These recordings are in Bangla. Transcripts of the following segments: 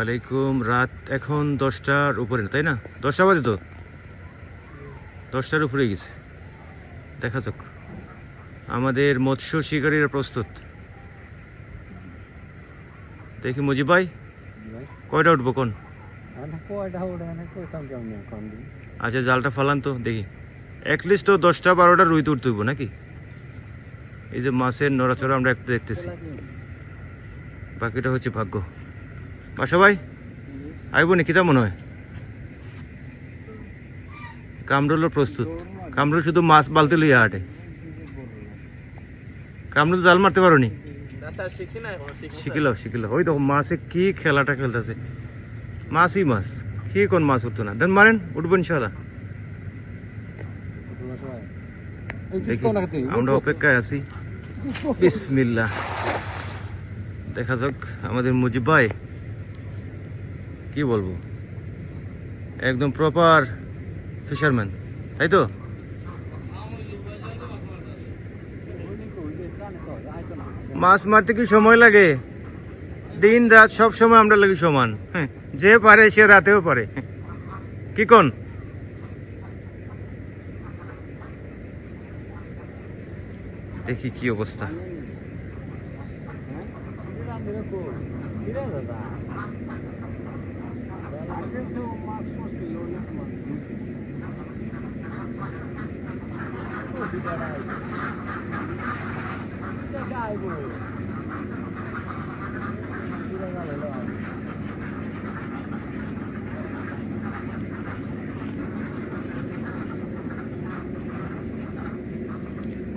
আলাইকুম। রাত এখন দশটার উপরে, তাই না? দশটা বাজে তো? দশটার উপরে গেছে। দেখা যাক। আমাদের মৎস্য শিকারীরা প্রস্তুত। দেখি মুজিব ভাই, কয়টা উঠবো কোন? আচ্ছা জালটা ফালান তো, দেখি। অ্যাটলিস্ট তো দশটা বারোটা রুইতে উঠতে হইব নাকি? এই যে মাছের নড়াচড়া আমরা একটু দেখতেছি। বাকিটা হচ্ছে ভাগ্য। বাসা ভাই আইব নি কিতা মনে হয়? কামরুলও প্রস্তুত। কামরুল শুধু মাছ বালতি লইয়া হাটে। কামরুল জাল মারতে পারো নি শিখিলাও শিখিলাও। ওই দেখো মাছে কি খেলাটা খেলতেছে। মাছই মাছ। কি কোন মাছ উঠতো না? দেন মারেন উঠবো ইনশাল্লাহ দেখি আমরা অপেক্ষায় আছি। বিসমিল্লাহ। দেখা যাক আমাদের মুজিব ভাই কি বলব? একদম প্রপার ফিশারম্যান তাই তো? মাছ মারতে কি সময় লাগে? দিন রাত সব সময় আমরা লাগি সমান। হ্যাঁ, যে পারে সে রাতেও পারে। কি কোন? দেখি কি অবস্থা।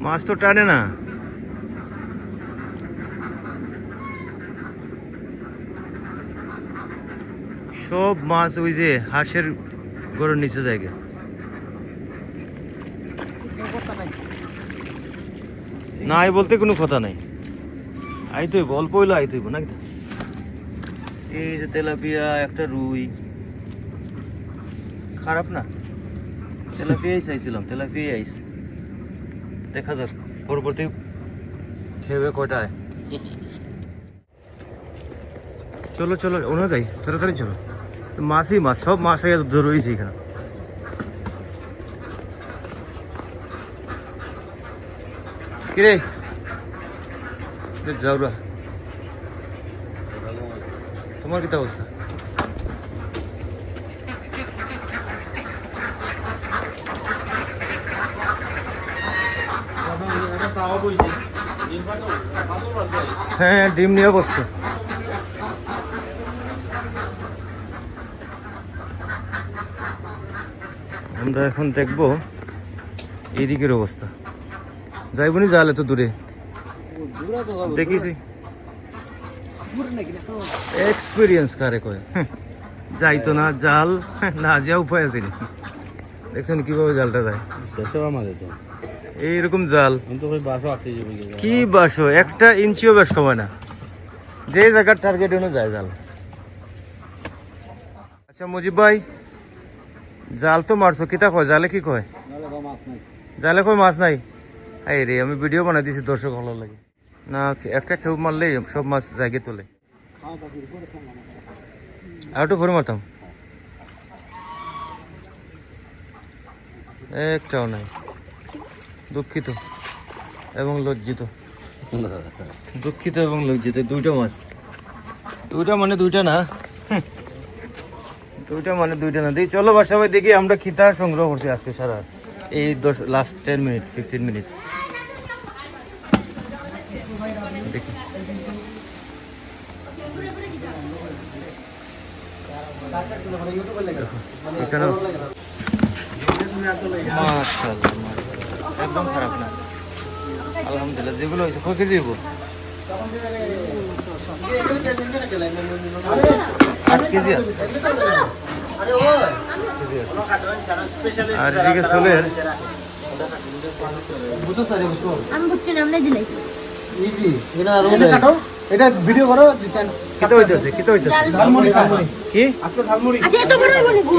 মাছ তো টানে না সব মাছ ওই যে হাঁসের গরুর নিচে জায়গা। নাই বলতে কোনো কথা নাই। আইতে হইব অল্প হইলে আইতে হইব নাকি? এই যে তেলাপিয়া একটা রুই। খারাপ না? তেলাপিয়াই চাইছিলাম তেলাপিয়াই আইস দেখা যাক পরবর্তী খেবে কয়টায়। চলো চলো ওনা যাই তাড়াতাড়ি চলো। মাছই মাছ সব মাছ রয়েছে এখানে। কিরে? যাওরা তোমার কি অবস্থা? হ্যাঁ ডিম নিয়ে বসছে। আমরা এখন দেখব এদিকের অবস্থা। যাইবনি জাল এত দূরে। দেখিছি। এক্সপিরিয়েন্স কারে কয়? হ্যাঁ, যাইতো না জাল হ্যাঁ, না যা উপায় আছে দেখছেন কীভাবে জালটা যায়? এইরকম জাল। কি বাসো একটা ইঞ্চিও বেশ কমে না। যে জায়গার টার্গেট অনুযায়ী জাল। আচ্ছা মুজিব ভাই জাল তো মারছো কিতা কয়? জালে কি কয়? জালে কয় মাছ নাই। এই রে আমি ভিডিও বানাই দিছি দর্শক ভালো লাগে। না একটা খেউ মারলেই সব মাছ জায়গায় তোলে। আর একটু ভরে মারতাম একটাও নাই। দুঃখিত এবং লজ্জিত। দুঃখিত এবং লজ্জিত দুইটা মাছ। দুইটা মানে দুইটা না। দুইটা মানে দুইটা না দেখি চলো বাসা ভাই দেখি আমরা খিতা সংগ্রহ করছি আজকে সারা। এই দশ last ten minute fifteen minute একদম খারাপ না। আলহামদুলিল্লাহ, যেগুলো হয়েছে, কয় কেজি হইব? আট কেজি আছে। আর এদিকে সোলের আমি বুঝছি না আমরা দিলাই এটা কাটো এটা ভিডিও করো দিছেন কিতা হইতেছে কিতা ঝালমুড়ি ঝালমুড়ি। কি? আজকে ঝালমুড়ি। আচ্ছা এত বড় হইব নাকি?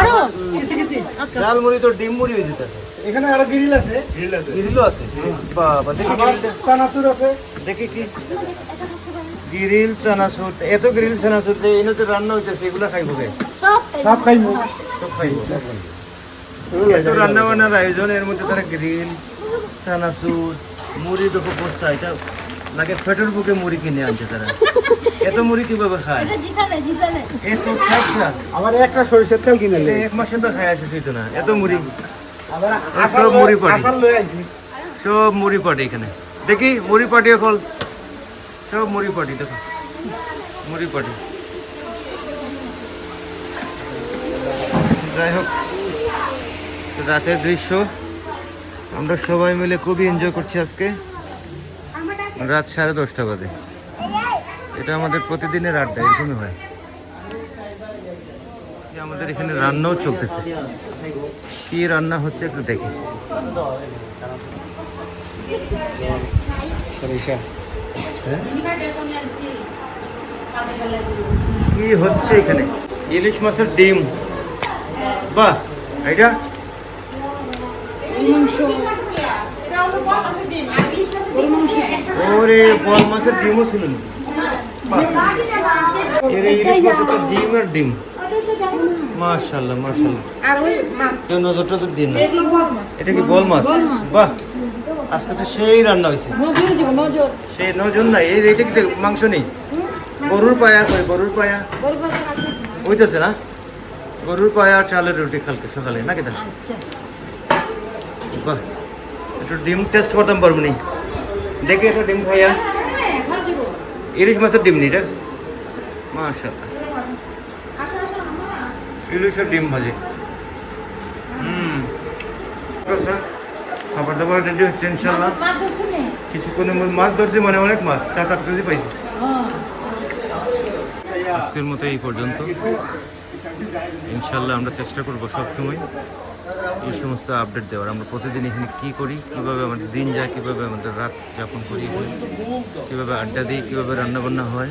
আরও। কিছু কিছু ডাল তো ডিম মুড়ি হয়ে এখানে আরও গ্রিল আছে। গ্রিলও আছে। বাবা দেখি। চানাচুর আছে। দেখি কি? গ্রিল চানাচুর এত গ্রিল চানাচুর যে এনে তো রান্না হইতেছে এগুলা খাইব কে? সব সব খাইবো। সব খাইব। এত রান্না বান্নার আয়োজন এর মধ্যে তারা গ্রিল চানাচুর মুড়ি দেখো বস্তা এটা লাগে পেটের বুকে মুড়ি কিনে আনছে তারা। এত মুড়ি কীভাবে খায়? এত খাইছা আমার একটা সরিষার তেল কিনে এক মাসে তো খাই আসিস তো না। এত মুড়ি। সব মুড়ি পাটি। আসার লয়ে আইছি। সব মুড়ি পাটি এখানে। দেখি, মুড়ি পাটি এখন। সব মুড়ি পাটি, দেখো। মুড়ি পাটি। যাই হোক, রাতের দৃশ্য। আমরা সবাই মিলে খুবই এনজয় করছি আজকে। রাত সাড়ে দশটা বাজে। এটা আমাদের প্রতিদিনের আড্ডা, এরকমই হয়। আমাদের এখানে রান্নাও চলতেছে। কি রান্না হচ্ছে একটু দেখি। কি হচ্ছে এখানে? ইলিশ মাছের ডিম। বাহ এটা? ওরে বল মাছের ডিমও ছিল না। এর ইলিশ মাছের তো ডিম আর ডিম। মাশাল্লাহ মাশাল্লাহ আর ওই মাছ। তো নজরটা তো দিন না। এটা কি বল মাছ? বাহ। আজকে তো সেই রান্না হয়েছে নজর নজর। সেই নজন না এই এইটা কি মাংস নেই? গরুর পায়া কই গরুর পায়া। হইতেছে না? গরুর পায়া চালের রুটি কালকে সকালে নাকি তা বাহ। একটু ডিম টেস্ট করতাম পারব নি। দেখি একটা ডিম খাইয়া। ইলিশ মাছের ডিম নি এটা? মাশাল্লাহ ইলিশের ডিম ভাজি। হুম। খাবার দাবার রেডি হচ্ছে ইনশাল্লাহ কিছুক্ষণের মধ্যে মাছ ধরছি মানে অনেক মাছ সাত আট কেজি পাইছি। আজকের মতো এই পর্যন্ত। ইনশাল্লাহ আমরা চেষ্টা করব সবসময় এই সমস্ত আপডেট দেওয়ার। আমরা প্রতিদিন এখানে কী করি কীভাবে আমাদের দিন যায় কীভাবে আমাদের রাত যাপন করি কীভাবে আড্ডা দিই কীভাবে রান্না বান্না হয়